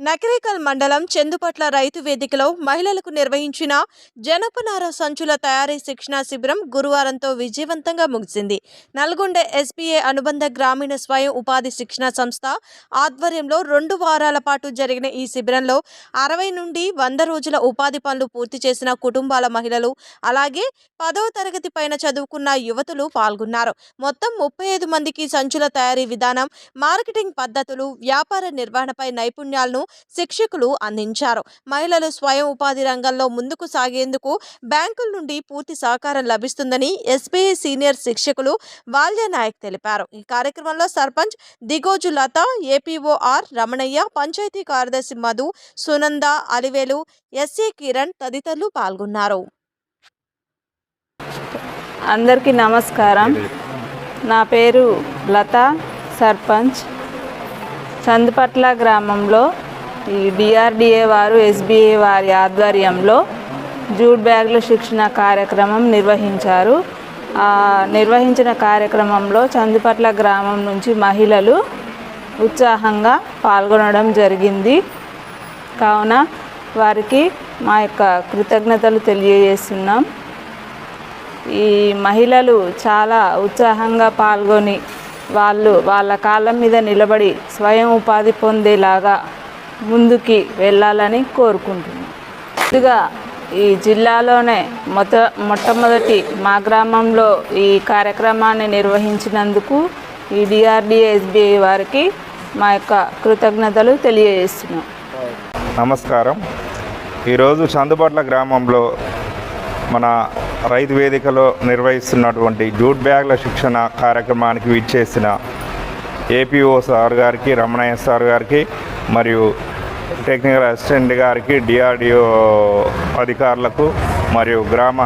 నకరేకల్ మండలం చందుపట్ల రైతు వేదికలో మహిళలకు నిర్వహించిన జనపనార సంచుల తయారీ శిక్షణా శిబిరం గురువారంతో విజయవంతంగా ముగిసింది. నల్గొండ ఎస్బీఏ అనుబంధ గ్రామీణ స్వయం ఉపాధి శిక్షణ సంస్థ ఆధ్వర్యంలో రెండు వారాల పాటు జరిగిన ఈ శిబిరంలో అరవై నుండి వంద రోజుల ఉపాధి పనులు పూర్తి చేసిన కుటుంబాల మహిళలు అలాగే పదవ తరగతి పైన చదువుకున్న యువతులు పాల్గొన్నారు. మొత్తం ముప్పై ఐదు మందికి సంచుల తయారీ విధానం మార్కెటింగ్ పద్ధతులు వ్యాపార నిర్వహణపై నైపుణ్యాలను శిక్షకులు అందించారు. మహిళలు స్వయం ఉపాధి రంగంలో ముందుకు సాగేందుకు బ్యాంకుల నుండి పూర్తి సహకారం లభిస్తుందని ఎస్బీఐ సీనియర్ శిక్షకులు వాల్య నాయక్ తెలిపారు. ఈ కార్యక్రమంలో సర్పంచ్ దిగోజు లత ఏపీఓఆర్ రమణయ్య పంచాయతీ కార్యదర్శి మధు సునంద అలివేలు ఎస్ఏ కిరణ్ తదితరులు పాల్గొన్నారు. అందరికీ నమస్కారం. నా పేరు లత సర్పంచ్. చందుపట్ల గ్రామంలో ఈ డిఆర్డిఏ వారు ఎస్బీఏ వారి ఆధ్వర్యంలో జూట్ బ్యాగుల శిక్షణ కార్యక్రమం నిర్వహించారు. నిర్వహించిన కార్యక్రమంలో చందుపట్ల గ్రామం నుంచి మహిళలు ఉత్సాహంగా పాల్గొనడం జరిగింది. కావున వారికి మా యొక్క కృతజ్ఞతలు తెలియజేస్తున్నాం. ఈ మహిళలు చాలా ఉత్సాహంగా పాల్గొని వాళ్ళు వాళ్ళ కాళ్ళ మీద నిలబడి స్వయం ఉపాధి పొందేలాగా ముందుకి వెళ్ళాలని కోరుకుంటున్నాను ముందుగా ఈ జిల్లాలోనే మొద మొట్టమొదటి మా గ్రామంలో ఈ కార్యక్రమాన్ని నిర్వహించినందుకు ఈ డిఆర్డిఏ ఎస్బీఐ వారికి మా యొక్క కృతజ్ఞతలు తెలియజేస్తున్నాం. నమస్కారం. ఈరోజు చందుపట్ల గ్రామంలో మన రైతు వేదికలో నిర్వహిస్తున్నటువంటి జూట్ బ్యాగ్ల శిక్షణ కార్యక్రమానికి విచ్చేసిన ఏపీఓ సార్ గారికి రమణయ్య సార్ గారికి మరియు టెక్నికల్ అసిస్టెంట్ గారికి డిఆర్డిఓ అధికారులకు మరియు గ్రామ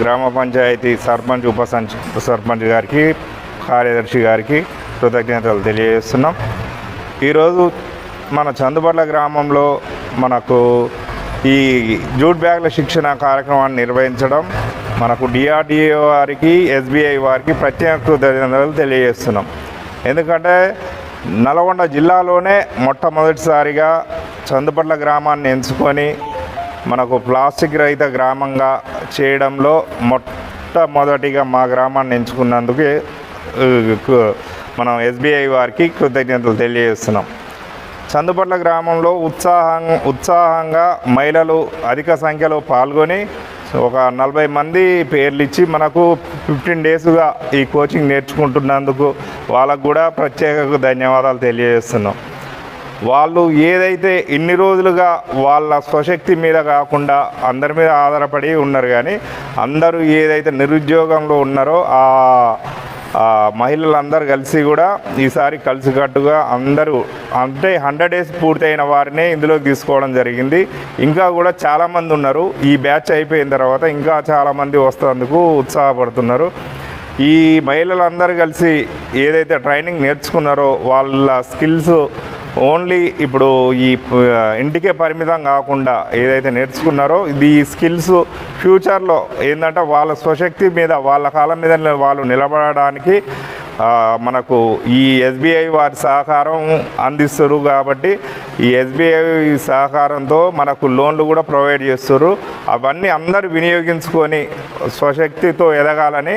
గ్రామ పంచాయతీ సర్పంచ్ ఉప సర్పంచ్ గారికి కార్యదర్శి గారికి కృతజ్ఞతలు తెలియజేస్తున్నాం. ఈరోజు మన చందుబర్ల గ్రామంలో మనకు ఈ జూట్ బ్యాగ్ల శిక్షణ కార్యక్రమాన్ని నిర్వహించడం మనకు డిఆర్డిఏ వారికి ఎస్బీఐ వారికి ప్రత్యేక కృతజ్ఞతలు తెలియజేస్తున్నాం. ఎందుకంటే నల్గొండ జిల్లాలోనే మొట్టమొదటిసారిగా చందుపట్ల గ్రామాన్ని ఎంచుకొని మనకు ప్లాస్టిక్ రహిత గ్రామంగా చేయడంలో మొట్టమొదటిగా మా గ్రామాన్ని ఎంచుకున్నందుకు మనం ఎస్బీఐ వారికి కృతజ్ఞతలు తెలియజేస్తున్నాం. చందుపట్ల గ్రామంలో ఉత్సాహం ఉత్సాహంగా మహిళలు అధిక సంఖ్యలో పాల్గొని ఒక నలభై మంది పేర్లు ఇచ్చి మనకు ఫిఫ్టీన్ డేస్గా ఈ కోచింగ్ నేర్చుకుంటున్నందుకు వాళ్ళకు కూడా ప్రత్యేక ధన్యవాదాలు తెలియజేస్తున్నాం. వాళ్ళు ఏదైతే ఇన్ని రోజులుగా వాళ్ళ స్వశక్తి మీద కాకుండా అందరి మీద ఆధారపడి ఉన్నారు కానీ అందరూ ఏదైతే నిరుద్యోగంలో ఉన్నారో ఆ మహిళలందరూ కలిసి కూడా ఈసారి కలిసికట్టుగా అందరూ అంటే హండ్రెడ్ డేస్ పూర్తయిన వారినే ఇందులోకి తీసుకోవడం జరిగింది. ఇంకా కూడా చాలామంది ఉన్నారు. ఈ బ్యాచ్ అయిపోయిన తర్వాత ఇంకా చాలామంది వస్తేందుకు ఉత్సాహపడుతున్నారు. ఈ మహిళలందరూ కలిసి ఏదైతే ట్రైనింగ్ నేర్చుకున్నారో వాళ్ళ స్కిల్స్ ఓన్లీ ఇప్పుడు ఈ ఇంటికే పరిమితం కాకుండా ఏదైతే నేర్చుకున్నారో ఇది ఈ స్కిల్స్ ఫ్యూచర్లో ఏంటంటే వాళ్ళ స్వశక్తి మీద వాళ్ళ కాలం మీద వాళ్ళు నిలబడడానికి మనకు ఈ ఎస్బీఐ వారి సహకారం అందిస్తారు కాబట్టి ఈ ఎస్బీఐ సహకారంతో మనకు లోన్లు కూడా ప్రొవైడ్ చేస్తారు అవన్నీ అందరూ వినియోగించుకొని స్వశక్తితో ఎదగాలని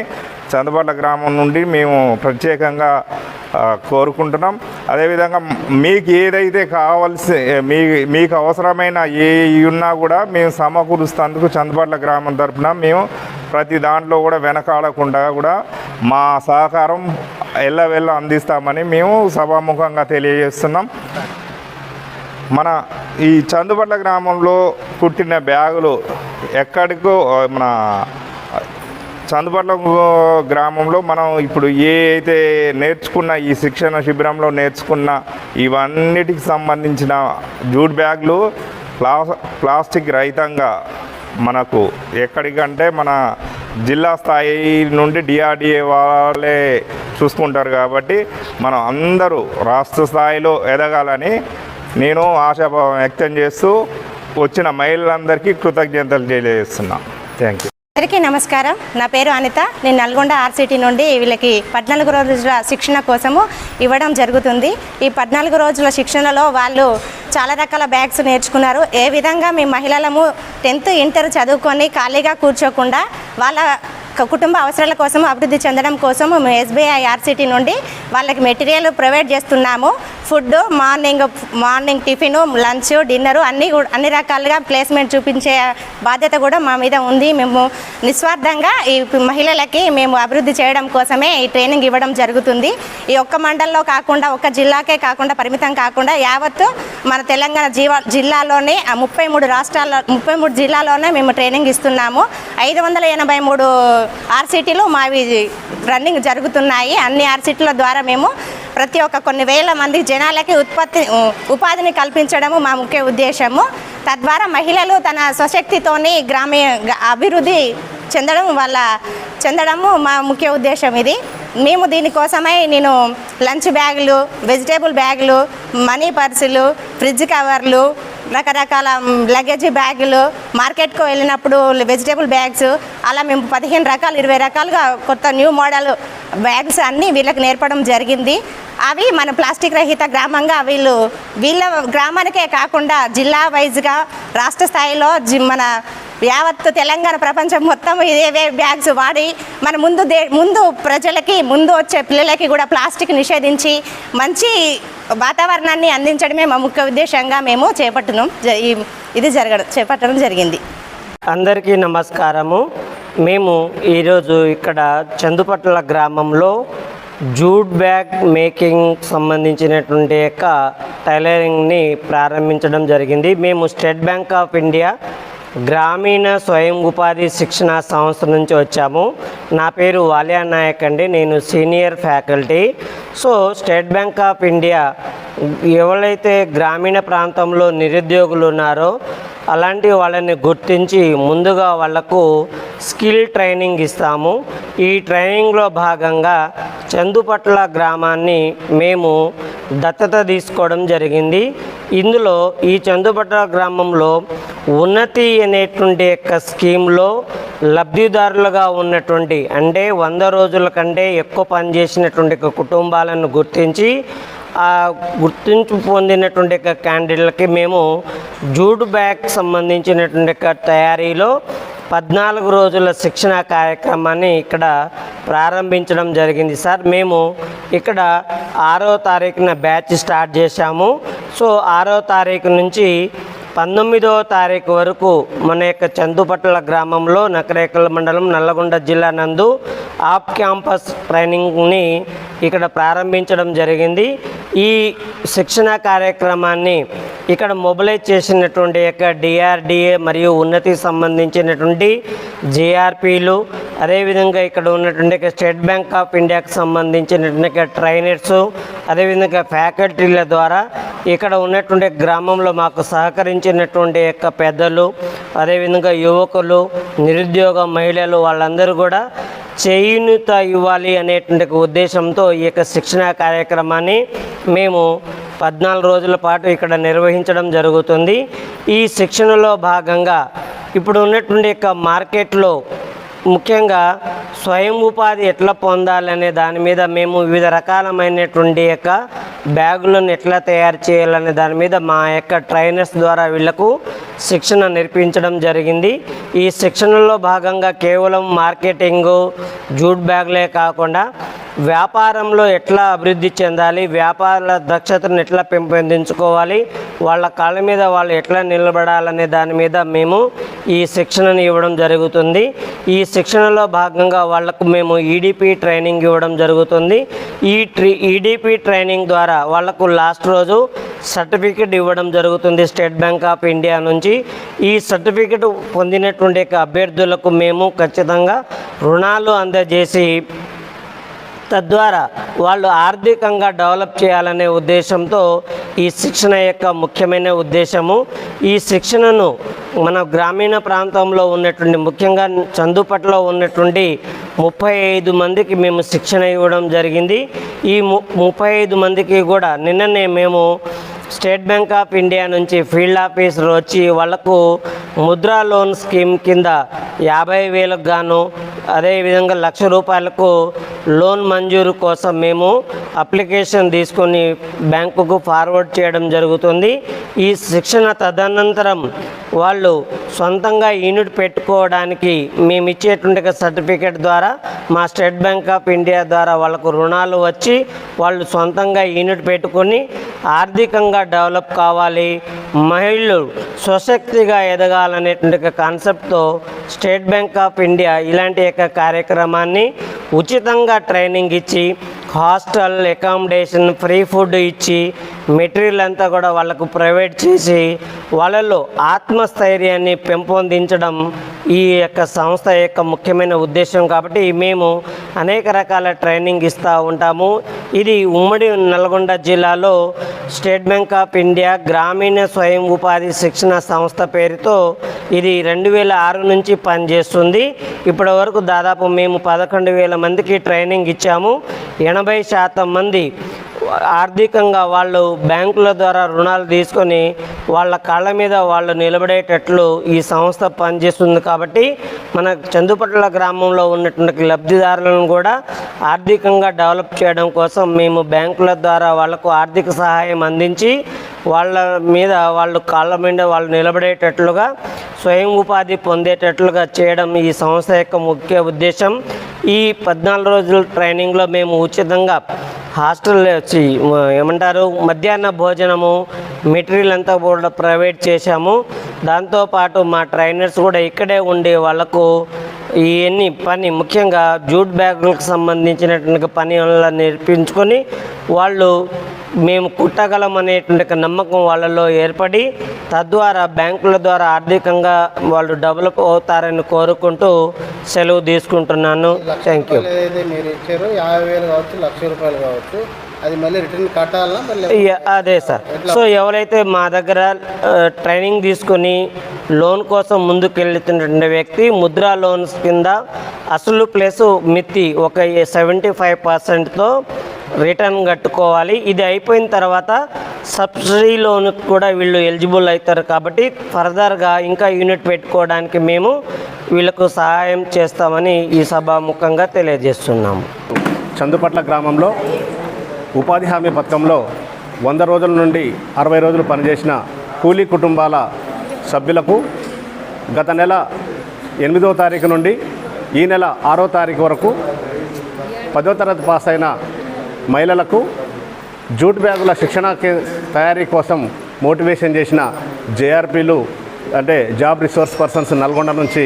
చందపట్ల గ్రామం నుండి మేము ప్రత్యేకంగా కోరుకుంటున్నాం. అదేవిధంగా మీకు ఏదైతే కావాల్సి మీ మీకు అవసరమైన ఏ ఉన్నా కూడా మేము సమకూరుస్తందుకు చందపట్ల గ్రామం తరఫున మేము ప్రతి దాంట్లో కూడా వెనకాడకుండా కూడా మా సహకారం ఎల్లవెల్ల అందిస్తామని మేము సభాముఖంగా తెలియజేస్తున్నాం. మన ఈ చందుపట్ల గ్రామంలో పుట్టిన బ్యాగులు ఎక్కడికో మన చందుపట్ల గ్రామంలో మనం ఇప్పుడు ఏ అయితే నేర్చుకున్న ఈ శిక్షణ శిబిరంలో నేర్చుకున్న ఇవన్నిటికి సంబంధించిన జూట్ బ్యాగులు ప్లా ప్లాస్టిక్ రహితంగా మనకు ఎక్కడికంటే మన జిల్లా స్థాయి నుండి డిఆర్డిఏ వాళ్ళే చూసుకుంటారు కాబట్టి మనం అందరూ రాష్ట్ర స్థాయిలో ఎదగాలని నేను ఆశాభావం వ్యక్తం చేస్తూ వచ్చిన మహిళలందరికీ కృతజ్ఞతలు తెలియజేస్తున్నాను థ్యాంక్ యూ అందరికీ నమస్కారం. నా పేరు అనిత. నేను నల్గొండ ఆర్సిటీ నుండి వీళ్ళకి పద్నాలుగు రోజుల శిక్షణ కోసము ఇవ్వడం జరుగుతుంది. ఈ పద్నాలుగు రోజుల శిక్షణలో వాళ్ళు చాలా రకాల బ్యాగ్స్ నేర్చుకున్నారు. ఏ విధంగా మీ మహిళలము టెన్త్ ఇంటర్ చదువుకొని ఖాళీగా కూర్చోకుండా వాళ్ళ కుటుంబ అవసరాల కోసం అభివృద్ధి చెందడం కోసం మేము ఎస్బీఐ ఆర్సిటీ నుండి వాళ్ళకి మెటీరియల్ ప్రొవైడ్ చేస్తున్నాము. Food morning morning tiffin lunch dinner అన్ని కూడా- అన్ని రకాలుగా ప్లేస్మెంట్ చూపించే బాధ్యత కూడా మా మీద ఉంది. మేము నిస్వార్థంగా ఈ మహిళలకి మేము అభివృద్ధి చేయడం కోసమే ఈ ట్రైనింగ్ ఇవ్వడం జరుగుతుంది. ఈ ఒక్క మండలంలో కాకుండా ఒక్క జిల్లాకే కాకుండా పరిమితం కాకుండా యావత్తు మన తెలంగాణ జీవ జిల్లాలోనే ఆ ముప్పై మూడు రాష్ట్రాల్లో ముప్పై మూడు జిల్లాలోనే మేము ట్రైనింగ్ ఇస్తున్నాము. ఐదు వందల ఎనభై మూడు ఆర్సిటీలు మావి రన్నింగ్ జరుగుతున్నాయి. అన్ని ఆర్సిటీల ద్వారా మేము ప్రతి ఒక్క కొన్ని వేల మంది జనాలకి ఉత్పత్తి ఉపాధిని కల్పించడము మా ముఖ్య ఉద్దేశము. తద్వారా మహిళలు తన స్వశక్తితోని గ్రామీణ అభివృద్ధి చెందడం వల్ల చెందడము మా ముఖ్య ఉద్దేశం ఇది. మేము దీనికోసమై నేను లంచ్ బ్యాగులు వెజిటేబుల్ బ్యాగులు మనీ పర్సులు ఫ్రిడ్జ్ కవర్లు రకరకాల లగేజ్ బ్యాగులు మార్కెట్కు వెళ్ళినప్పుడు వెజిటేబుల్ బ్యాగ్స్ అలా మేము పదిహేను రకాలు ఇరవై రకాలుగా కొత్త న్యూ మోడల్ బ్యాగ్స్ అన్నీ వీళ్ళకి నేర్పడం జరిగింది. అవి మన ప్లాస్టిక్ రహిత గ్రామంగా వీళ్ళు వీళ్ళ గ్రామానికే కాకుండా జిల్లా వైజ్గా రాష్ట్ర స్థాయిలో మన యావత్తు తెలంగాణ ప్రపంచం మొత్తం ఇదే బ్యాగ్స్ వాడి మన ముందు దే ముందు ప్రజలకి ముందు వచ్చే పిల్లలకి కూడా ప్లాస్టిక్ నిషేధించి మంచి వాతావరణాన్ని అందించడమే మా ముఖ్య ఉద్దేశంగా మేము చేపట్టడం జ- ఇది జరగడం చేపట్టడం జరిగింది. అందరికీ నమస్కారము. మేము ఈరోజు ఇక్కడ చందుపట్ల గ్రామంలో జూట్ బ్యాగ్ మేకింగ్ సంబంధించినటువంటి యొక్క టైలరింగ్ని ప్రారంభించడం జరిగింది. మేము స్టేట్ బ్యాంక్ ఆఫ్ ఇండియా గ్రామీణ స్వయం ఉపాధి శిక్షణ సంస్థ నుంచి వచ్చాము. నా పేరు వాలియా నాయక్ అండి. నేను senior faculty. So State Bank of India ఎవరైతే గ్రామీణ ప్రాంతంలో నిరుద్యోగులు ఉన్నారో అలాంటి వాళ్ళని గుర్తించి ముందుగా వాళ్ళకు స్కిల్ ట్రైనింగ్ ఇస్తాము. ఈ ట్రైనింగ్లో భాగంగా చందుపట్ల గ్రామాన్ని మేము దత్తత తీసుకోవడం జరిగింది. ఇందులో ఈ చందుబట్ట గ్రామంలో ఉన్నతి అనేటువంటి యొక్క స్కీమ్లో లబ్ధిదారులుగా ఉన్నటువంటి అంటే వంద రోజుల కంటే ఎక్కువ పనిచేసినటువంటి కుటుంబాలను గుర్తించి ఆ గుర్తింపు పొందినటువంటి యొక్క క్యాండిడేట్లకి మేము జూడ్ బ్యాగ్ సంబంధించినటువంటి యొక్క తయారీలో పద్నాలుగు రోజుల శిక్షణ కార్యక్రమాన్ని ఇక్కడ ప్రారంభించడం జరిగింది. సార్ మేము ఇక్కడ ఆరో తారీఖున బ్యాచ్ స్టార్ట్ చేశాము. సో ఆరో తారీఖు నుంచి పంతొమ్మిదవ తారీఖు వరకు మన యొక్క చందుపట్ల గ్రామంలో నకరేకల మండలం నల్లగొండ జిల్లా నందు ఆఫ్ క్యాంపస్ ట్రైనింగ్ని ఇక్కడ ప్రారంభించడం జరిగింది. ఈ శిక్షణ కార్యక్రమాన్ని ఇక్కడ మొబిలైజ్ చేసినటువంటి యొక్క డిఆర్డిఏ మరియు ఉన్నతి సంబంధించినటువంటి జేఆర్పీలు అదేవిధంగా ఇక్కడ ఉన్నటువంటి స్టేట్ బ్యాంక్ ఆఫ్ ఇండియాకి సంబంధించినటువంటి ట్రైనర్స్ అదేవిధంగా ఫ్యాకల్టీల ద్వారా ఇక్కడ ఉన్నటువంటి గ్రామంలో మాకు సహకరించినటువంటి యొక్క పెద్దలు అదేవిధంగా యువకులు నిరుద్యోగ మహిళలు వాళ్ళందరూ కూడా చేయూత ఇవ్వాలి అనేటువంటి ఉద్దేశంతో ఈ యొక్క శిక్షణా కార్యక్రమాన్ని మేము పద్నాలుగు రోజుల పాటు ఇక్కడ నిర్వహించడం జరుగుతుంది. ఈ శిక్షణలో భాగంగా ఇప్పుడు ఉన్నటువంటి యొక్క మార్కెట్లో ముఖ్యంగా స్వయం ఉపాధి ఎట్లా పొందాలనే దాని మీద మేము వివిధ రకాలమైనటువంటి యొక్క బ్యాగులను ఎట్లా తయారు చేయాలనే దాని మీద మా యొక్క ట్రైనర్స్ ద్వారా వీళ్ళకు శిక్షణ నేర్పించడం జరిగింది. ఈ శిక్షణలో భాగంగా కేవలం మార్కెటింగు జూట్ బ్యాగ్లే కాకుండా వ్యాపారంలో ఎట్లా అభివృద్ధి చెందాలి వ్యాపార దక్షతను ఎట్లా పెంపొందించుకోవాలి వాళ్ళ కాళ్ళ మీద వాళ్ళు ఎట్లా నిలబడాలనే దాని మీద మేము ఈ శిక్షణను ఇవ్వడం జరుగుతుంది. ఈ శిక్షణలో భాగంగా వాళ్ళకు మేము ఈడిపి ట్రైనింగ్ ఇవ్వడం జరుగుతుంది. ఈ ట్రీ ఈడిపి ట్రైనింగ్ ద్వారా వాళ్ళకు లాస్ట్ రోజు సర్టిఫికెట్ ఇవ్వడం జరుగుతుంది స్టేట్ బ్యాంక్ ఆఫ్ ఇండియా నుంచి. ఈ సర్టిఫికెట్ పొందినటువంటి అభ్యర్థులకు మేము ఖచ్చితంగా రుణాలు అందజేసి తద్వారా వాళ్ళు ఆర్థికంగా డెవలప్ చేయాలనే ఉద్దేశంతో ఈ శిక్షణ యొక్క ముఖ్యమైన ఉద్దేశము. ఈ శిక్షణను మన గ్రామీణ ప్రాంతంలో ఉన్నటువంటి ముఖ్యంగా చందుపట్లో ఉన్నటువంటి ముప్పై ఐదు మందికి మేము శిక్షణ ఇవ్వడం జరిగింది. ఈ ము ముప్పై ఐదు మందికి కూడా నిన్ననే మేము స్టేట్ బ్యాంక్ ఆఫ్ ఇండియా నుంచి ఫీల్డ్ ఆఫీసర్ వచ్చి వాళ్ళకు ముద్రా లోన్ స్కీమ్ కింద యాభై వేలకు గాను అదేవిధంగా లక్ష రూపాయలకు లోన్ మంజూరు కోసం మేము అప్లికేషన్ తీసుకొని బ్యాంకుకు ఫార్వర్డ్ చేయడం జరుగుతుంది. ఈ శిక్షణ తదనంతరం వాళ్ళు సొంతంగా యూనిట్ పెట్టుకోవడానికి మేము ఇచ్చేటువంటి సర్టిఫికేట్ ద్వారా మా స్టేట్ బ్యాంక్ ఆఫ్ ఇండియా ద్వారా వాళ్ళకు రుణాలు వచ్చి వాళ్ళు సొంతంగా యూనిట్ పెట్టుకొని ఆర్థికంగా డెవలప్ కావాలి మహిళలు స్వశక్తిగా ఎదగాలనేటువంటి కాన్సెప్ట్తో స్టేట్ బ్యాంక్ ఆఫ్ ఇండియా ఇలాంటి యొక్క కార్యక్రమాన్ని ఉచితంగా ట్రైనింగ్ ఇచ్చి హాస్టల్ అకామిడేషన్ ఫ్రీ ఫుడ్ ఇచ్చి మెటీరియల్ అంతా కూడా వాళ్ళకు ప్రొవైడ్ చేసి వాళ్ళలో ఆత్మస్థైర్యాన్ని పెంపొందించడం ఈ యొక్క సంస్థ యొక్క ముఖ్యమైన ఉద్దేశం కాబట్టి మేము అనేక రకాల ట్రైనింగ్ ఇస్తూ ఉంటాము. ఇది ఉమ్మడి నల్గొండ జిల్లాలో స్టేట్ బ్యాంక్ ఆఫ్ ఇండియా గ్రామీణ స్వయం ఉపాధి శిక్షణ సంస్థ పేరుతో ఇది రెండు వేల ఆరు నుంచి పనిచేస్తుంది. ఇప్పటి వరకు దాదాపు మేము పదకొండు వేల మందికి ట్రైనింగ్ ఇచ్చాము. ఎనభై శాతం మంది ఆర్థికంగా వాళ్ళు బ్యాంకుల ద్వారా రుణాలు తీసుకొని వాళ్ళ కాళ్ళ మీద వాళ్ళు నిలబడేటట్లు ఈ సంస్థ పనిచేస్తుంది కాబట్టి మన చందుపట్ల గ్రామంలో ఉన్నటువంటి లబ్ధిదారులను కూడా ఆర్థికంగా డెవలప్ చేయడం కోసం మేము బ్యాంకుల ద్వారా వాళ్ళకు ఆర్థిక సహాయం అందించి వాళ్ళ మీద వాళ్ళు కాళ్ళ మీద వాళ్ళు నిలబడేటట్లుగా స్వయం ఉపాధి పొందేటట్లుగా చేయడం ఈ సంస్థ యొక్క ముఖ్య ఉద్దేశం. ఈ పద్నాలుగు రోజుల ట్రైనింగ్లో మేము ఉచితంగా హాస్టల్ వచ్చి ఏమంటారు మధ్యాహ్న భోజనము మెటీరియల్ అంతా కూడా ప్రొవైడ్ చేశాము. దాంతోపాటు మా ట్రైనర్స్ కూడా ఇక్కడే ఉండి వాళ్ళకు ఇవన్నీ పని ముఖ్యంగా జూట్ బ్యాగులకు సంబంధించినటువంటి పని వల్ల నేర్పించుకొని వాళ్ళు మేము కుట్టగలం అనేటువంటి నమ్మకం వాళ్ళలో ఏర్పడి తద్వారా బ్యాంకుల ద్వారా ఆర్థికంగా వాళ్ళు డెవలప్ అవుతారని కోరుకుంటూ సెలవు తీసుకుంటున్నాను. Thank you. మీరు ఇచ్చారో. యాభై వేలు కావచ్చు లక్ష రూపాయలు కావచ్చు. అది మళ్ళీ రిటర్న్ కట్టాలా అదే సార్. సో ఎవరైతే మా దగ్గర ట్రైనింగ్ తీసుకొని లోన్ కోసం ముందుకు వెళ్తున్నటువంటి వ్యక్తి ముద్రా లోన్స్ కింద అసలు ప్లస్ మిత్తి ఒక సెవెంటీ ఫైవ్ పర్సెంట్తో రిటర్న్ కట్టుకోవాలి. ఇది అయిపోయిన తర్వాత సబ్సిడీ లోన్ కూడా వీళ్ళు ఎలిజిబుల్ అవుతారు కాబట్టి ఫర్దర్గా ఇంకా యూనిట్ పెట్టుకోవడానికి మేము వీళ్ళకు సహాయం చేస్తామని ఈ సభాముఖంగా తెలియజేస్తున్నాము. చందుపట్ల గ్రామంలో ఉపాధి హామీ పథకంలో వంద రోజుల నుండి అరవై రోజులు పనిచేసిన కూలీ కుటుంబాల సభ్యులకు గత నెల ఎనిమిదవ తారీఖు నుండి ఈ నెల ఆరో తారీఖు వరకు పదో తరగతి పాస్ అయిన మహిళలకు జూట్ బ్యాగుల శిక్షణ తయారీ కోసం మోటివేషన్ చేసిన జేఆర్పీలు అంటే జాబ్ రిసోర్స్ పర్సన్స్ నల్గొండ నుంచి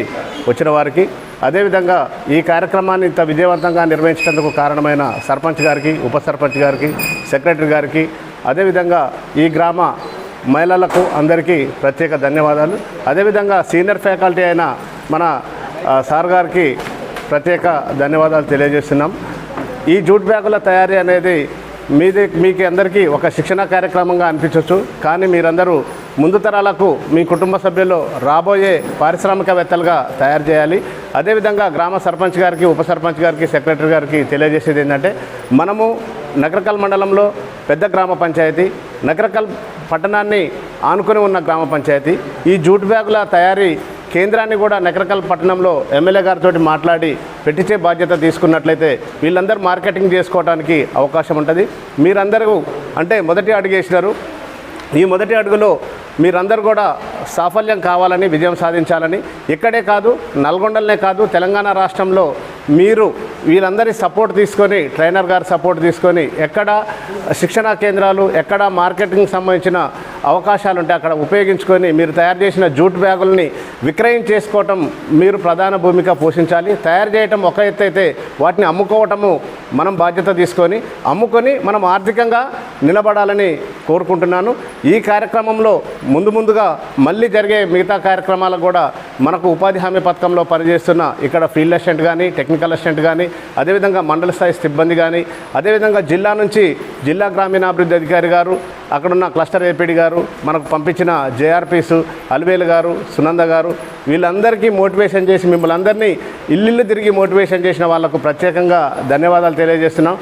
వచ్చిన వారికి అదేవిధంగా ఈ కార్యక్రమాన్ని ఇంత విజయవంతంగా నిర్వహించినందుకు కారణమైన సర్పంచ్ గారికి ఉప సర్పంచ్ గారికి సెక్రటరీ గారికి అదేవిధంగా ఈ గ్రామ మహిళలకు అందరికీ ప్రత్యేక ధన్యవాదాలు. అదేవిధంగా సీనియర్ ఫ్యాకల్టీ అయిన మన సార్ గారికి ప్రత్యేక ధన్యవాదాలు తెలియజేస్తున్నాం. ఈ జూట్ బ్యాగుల తయారీ అనేది మీది మీకు అందరికీ ఒక శిక్షణ కార్యక్రమంగా అనిపించవచ్చు కానీ మీరందరూ ముందు తరాలకు మీ కుటుంబ సభ్యులు రాబోయే పారిశ్రామికవేత్తలుగా తయారు చేయాలి. అదేవిధంగా గ్రామ సర్పంచ్ గారికి ఉప సర్పంచ్ గారికి సెక్రటరీ గారికి తెలియజేసేది ఏంటంటే మనము నగరకల్ మండలంలో పెద్ద గ్రామ పంచాయతీ నగరకల్ పట్టణాన్ని ఆనుకొని ఉన్న గ్రామ పంచాయతీ ఈ జూట్ బ్యాగుల తయారీ కేంద్రాన్ని కూడా నకరకల్ పట్టణంలో ఎమ్మెల్యే గారితో మాట్లాడి పెట్టించే బాధ్యత తీసుకున్నట్లయితే వీళ్ళందరూ మార్కెటింగ్ చేసుకోవడానికి అవకాశం ఉంటుంది. మీరందరూ అంటే మొదటి అడుగు వేసినారు. ఈ మొదటి అడుగులో మీరందరూ కూడా సాఫల్యం కావాలని విజయం సాధించాలని ఇక్కడే కాదు నల్గొండలనే కాదు తెలంగాణ రాష్ట్రంలో మీరు వీళ్ళందరి సపోర్ట్ తీసుకొని ట్రైనర్ గారు సపోర్ట్ తీసుకొని ఎక్కడ శిక్షణా కేంద్రాలు ఎక్కడ మార్కెటింగ్ సంబంధించిన అవకాశాలు ఉంటే అక్కడ ఉపయోగించుకొని మీరు తయారు చేసిన జూట్ బ్యాగుల్ని విక్రయం చేసుకోవటం మీరు ప్రధాన భూమిక పోషించాలి. తయారు చేయటం ఒక ఎత్తు అయితే వాటిని అమ్ముకోవటము మనం బాధ్యత తీసుకొని అమ్ముకొని మనం ఆర్థికంగా నిలబడాలని కోరుకుంటున్నాను. ఈ కార్యక్రమంలో ముందు ముందుగా మళ్ళీ జరిగే మిగతా కార్యక్రమాలకు కూడా మనకు ఉపాధి హామీ పథకంలో పనిచేస్తున్న ఇక్కడ ఫీల్డ్ అసిస్టెంట్ కానీ టెక్నికల్ అసిస్టెంట్ కానీ అదేవిధంగా మండల స్థాయి సిబ్బంది కానీ అదేవిధంగా జిల్లా నుంచి జిల్లా గ్రామీణాభివృద్ధి అధికారి గారు అక్కడున్న క్లస్టర్ ఏపీడి గారు మనకు పంపించిన జేఆర్పీస్ అల్వేలు గారు సునంద గారు వీళ్ళందరికీ మోటివేషన్ చేసి మిమ్మల్ని అందరినీ ఇల్లు తిరిగి మోటివేషన్ చేసిన వాళ్ళకు ప్రత్యేకంగా ధన్యవాదాలు తెలియజేస్తున్నాం.